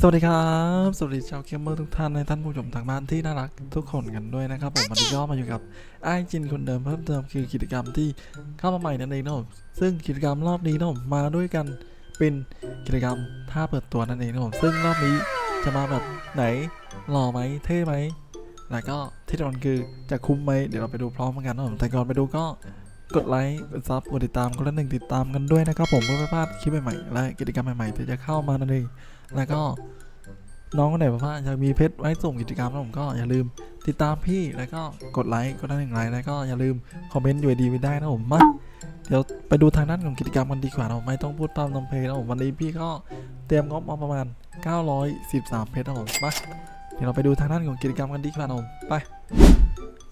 สวัสดีครับ สวัสดีชาวเกมเมอร์ทุกท่านในท่านผู้ชมทางบ้านที่น่ารักทุกคนกันด้วยนะครับ ผมวันนี้ก็มาอยู่กับไอจินคนเดิมเพิ่มเติมคือกิจกรรมที่เข้ามาใหม่นั่นเองนะครับซึ่งกิจกรรมรอบนี้นะครับมาด้วยกันเป็นกิจกรรมท่าเปิดตัวนั่นเองนะครับซึ่งรอบนี้จะมาแบบไหนหล่อไหมเท่ไหมแล้วก็ที่สำคัญคือจะคุ้มไหมเดี๋ยวเราไปดูพร้อมกันนะครับแต่ก่อนไปดูก็ กดไลค์กดซับกดติดตามคนละหนึ่งติดตามกันด้วยนะครับผมเพื่อไม่พลาดคลิปใหม่ๆและกิจกรรมใหม่ๆที่จะเข้ามานั่นเองแล้วก็น้องคนไหนบอกว่าอยากมีเพชรไว้ส่งกิจกรรมแล้วผมก็อย่าลืมติดตามพี่แล้วก็กดไลค์กดได้หนึ่งไลค์แล้วก็อย่าลืมคอมเมนต์อยู่ดีไว้ได้นะผมมาเดี๋ยวไปดูทางด้านของกิจกรรมกันดีกว่านะผมไม่ต้องพูดตามนำเพลงนะผมวันนี้พี่ก็เตรียมงบมาประมาณ 913 เพชรนะผมมาเดี๋ยวเราไปดูทางด้านของกิจกรรมกันดีกว่าผมไป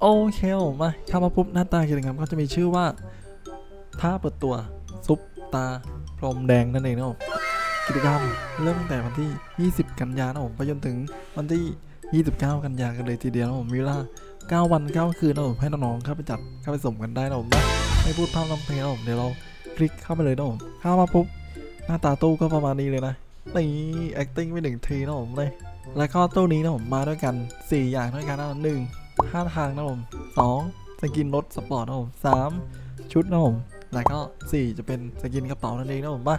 โอเคมาเข้ามาปุ๊บหน้าตากิจกรรมก็จะมีชื่อว่าท่าเปิดตัวซุปตาพรมแดงนั่นเองนะผมกิจกรรมเริ่มตั้งแต่วันที่ 20 กันยายนนะผมไปจนถึงวันที่ 29 กันยานกันเลยทีเดียวนะผมมีเวลา 9 วัน 9 คืนนะผมให้น้องๆเข้าไปจัดเข้าไปสมกันได้นะผมนะไม่พูดพร่ำทำเพลงนะผมเดี๋ยวเราคลิกเข้าไปเลยนะผมเข้ามาปุ๊บหน้าตาตู้ก็ประมาณนี้เลยนะนี่ acting ไปหนึ่งทีนะผมเลยแล้วก็ตู้นี้นะผมมาด้วยกัน 4 อย่างด้วยกันนะหนึ่ง ท่าทางนะผมสองสกินรถสปอร์ตนะผมสามชุดนะผมแล้วก็สี่จะเป็นสกินกระเป๋านั่นเองนะผมมา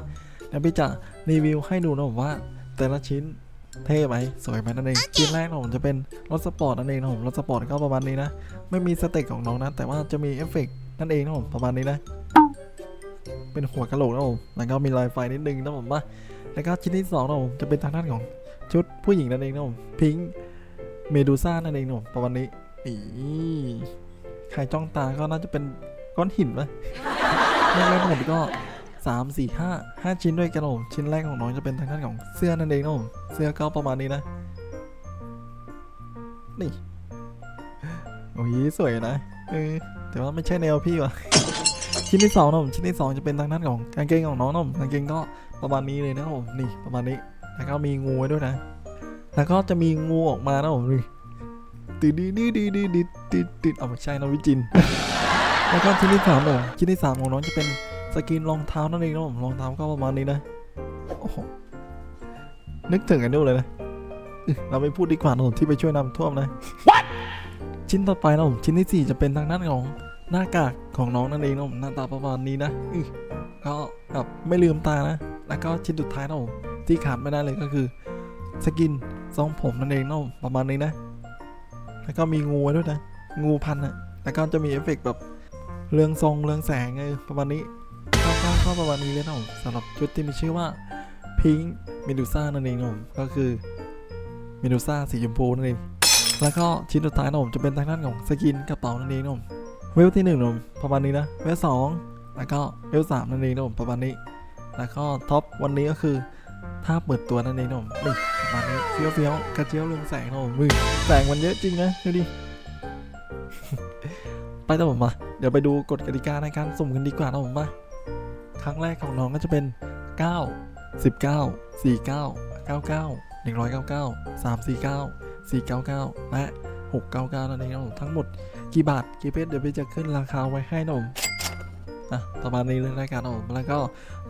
เดี๋ยวพี่จะรีวิวให้ดูนะผมว่า แต่ละชิ้นเท่ไหมสวยไหมนั่นเองชิ้นแรกนะผมจะเป็นรถสปอร์ตนั่นเองนะผมรถสปอร์ตก็ประมาณนี้นะไม่มีสเต็กของน้องนะแต่ว่าจะมีเอฟเฟกต์นั่นเองนะผมประมาณนี้นะเป็นหัวกะโหลกนะผมแล้วก็มีลายไฟนิดนึงนะผมว่าแล้วก็ชิ้นที่สองนะผมจะเป็นทางด้านของชุดผู้หญิงนั่นเองนะผมพิงเมดูซ่านั่นเองนะผมประมาณนี้ อีใครจ้องตาก็น่าจะเป็นก้อนหินปะแรกๆนะผมก็สามสี่ห้าห้าชิ้นด้วยกันผมชิ้นแรกของน้องจะเป็นทางด้านของเสื้อนั่นเองนะผมเสื้อก็ประมาณนี้นะ นี่โอ้ยสวยนะเออแต่ว่าไม่ใช่แนวพี่ว่ะชิ้นที่สองนะผมชิ้นที่สองจะเป็นทางด้านของกางเกงของน้องนะผมกางเกงก็ประมาณนี้เลยนะผมนี่ประมาณนี้แล้วก็มีงูไว้ด้วยนะ แล้วก็จะมีงูออกมานะผมนี่ ติดดิดดิดดิดดิดดิดดิดเอาไม่ใช่นะวิจินแล้วก็ชิ้นที่สามนะผมชิ้นที่สามของน้องจะเป็นสกินรองเท้านั่นเองนะผมรองเท้าก็ประมาณนี้นะโอ้โหนึกถึงกันด้วยเลยนะเราไม่พูดดีกว่านะผมที่ไปช่วยนำท่วมนะชิ้นต่อไปนะผมชิ้นที่สี่จะเป็นทางด้านของหน้ากากของน้องนั่นเองนะผมหน้าตาประมาณนี้นะก็แบบไม่ลืมตานะ แล้วก็ชิ้นสุดท้ายนะผมที่ขาดไม่ได้เลยก็คือ สกินทรงผมนั่นเองนะผมประมาณนี้นะ แล้วก็มีงูด้วยนะ งูพันอะแล้วก็จะมีเอฟเฟกต์แบบเรืองทรงเรืองแสงเออประมาณนี้คร่าวๆก็ประมาณนี้เลยนะผมสำหรับชุดที่มีชื่อว่าพิงเมดูซ่านั่นเองนะผมก็คือเมดูซ่าสีชมพูนั่นเองแล้วก็ชิ้นสุดท้ายนะผมจะเป็นทางด้านของสกินกระเป๋านั่นเองนะผมเวลที่หนึ่งนะผมประมาณนี้นะเวลสองแล้วก็เวลสามนั่นเองนะผมประมาณนี้ แล้วก็ท็อปวันนี้ก็คือ ท่าเปิดตัวนั่นเองนะผมนี่ประมาณนี้เฟี้ยวเฟี้ยวกระเจียวเรืองแสงนะผมมือแสงมันเยอะจริงนะดูดิไปนะผมมา เดี๋ยวไปดูกฎกติกาในการสุ่มกันดีกว่านะผมมาครั้งแรกของน้องก็จะเป็น 9 19 49 99 199 349 499 และ 699 นั่นเองนะผมทั้งหมดกี่บาทกี่เพชรเดี๋ยวพี่จะขึ้นราคาไว้ให้นะผมอะประมาณนี้เลยรายการนะผมแล้วก็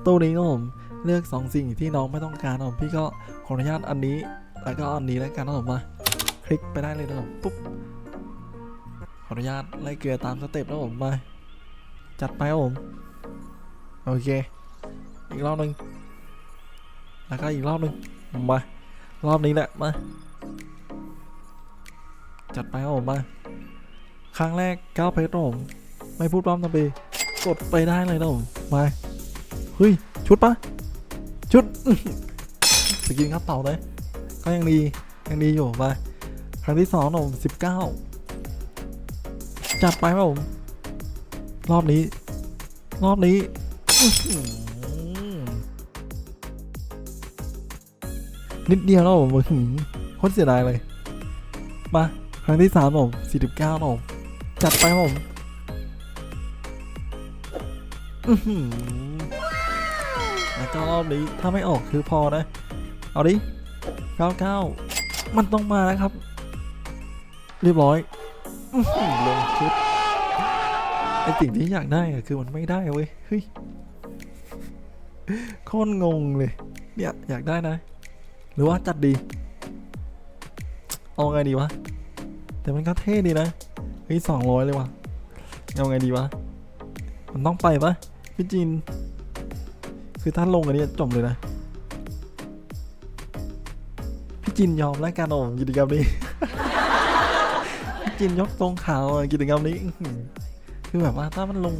ตู้นี้นะผม เลือก 2 สิ่งที่น้องไม่ต้องการนะผมพี่ก็ขออนุญาตอันนี้ แล้วก็อันนี้แล้วกันนะผมมาคลิกไปได้เลยนะผมปุ๊บขออนุญาตไล่เกลือตามสเต็ปแล้วผมมาจัดไปครับผมโอเค อีกรอบหนึ่งแล้วก็อีกรอบหนึ่งมารอบนี้แหละมาจัดไปครับผมมาครั้งแรก9เพชรครับผมไม่พูดพร้อมทำไปกดไปได้เลยนะผมมาเฮ้ยชุดปะ ชุดสกินกระเป๋าเลยก็ยังดียังดีอยู่มาครั้งที่สองผมสิบเก้าจัดไปครับผมรอบนี้ รอบนี้นิดเดียวแล้วผมอื้อหือโคตรเสียดายเลย มาครั้งที่สามผมสี่สิบเก้าผมจัดไปครับผม แล้วก็รอบนี้ถ้าไม่ออกคือพอนะ เอาดิเก้าเก้ามันต้องมาแล้วครับ เรียบร้อยลงชุดไอสิ่งที่อยากได้อะคือมันไม่ได้เว้ยเฮ้ยโคตรงงเลย เนี่ยอยากได้นะ หรือว่าจัดดี เอาไงดีวะ แต่มันก็เท่ดีนะเฮ้ยสองร้อยเลยวะเอาไงดีวะ มันต้องไปปะพี่จีน คือถ้าลงอันนี้จบเลยนะ พี่จินยอมแล้วกันผมกิจกรรมนี้ พี่จินยกตรงขาวกิจกรรมนี้ คือแบบว่าถ้ามันลง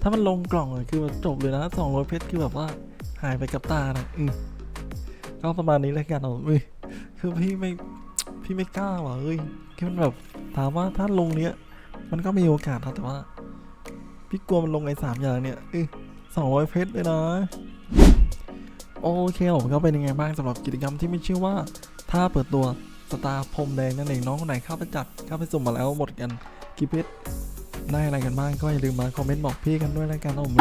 ถ้ามันลงกล่องคือแบบจบเลยนะสองร้อยเพชรคือแบบว่าหายไปกับตานะอืก็ประมาณนี้แล้วกันผมอุ้ยคือพี่ไม่พี่ไม่กล้าว่ะเอ้ยคือมันแบบถามว่าถ้าลงเนี้ย มันก็มีโอกาสนะแต่ว่า พี่กลัวมันลงไอ้สามอย่างเนี่ยเออ สองร้อยเพชรเลยนะ โอเคผมก็เป็นยังไงบ้างสำหรับกิจกรรมที่ไม่ชื่อว่า ถ้าเปิดตัวสตาร์พรมแดงนั่นเองน้องคนไหนเข้าไปจัดเข้าไปสุ่มมาแล้วหมดกันกี่เพชรได้อะไรกันบ้างก็อย่าลืมมาคอมเมนต์บอกพี่กันด้วยแล้วกันนะผม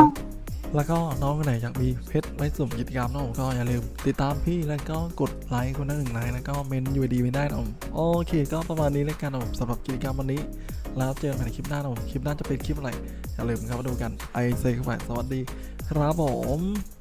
แล้วก็น้องคนไหนอยากมีเพชรไว้สุ่มกิจกรรมน้องก็อย่าลืม ติดตามพี่แล้วก็กดไลค์คนละหนึ่งไลค์แล้วก็เมนต์ยูดีไม่ได้นะผมโอเค ก็ประมาณนี้แล้วกันนะผมสำหรับกิจกรรมวันนี้ แล้วเจอกันในคลิปหน้านะผมคลิปหน้าจะเป็นคลิปอะไรอย่าลืมครับมาดูกันไอเซเข้าไปสวัสดี ครับผม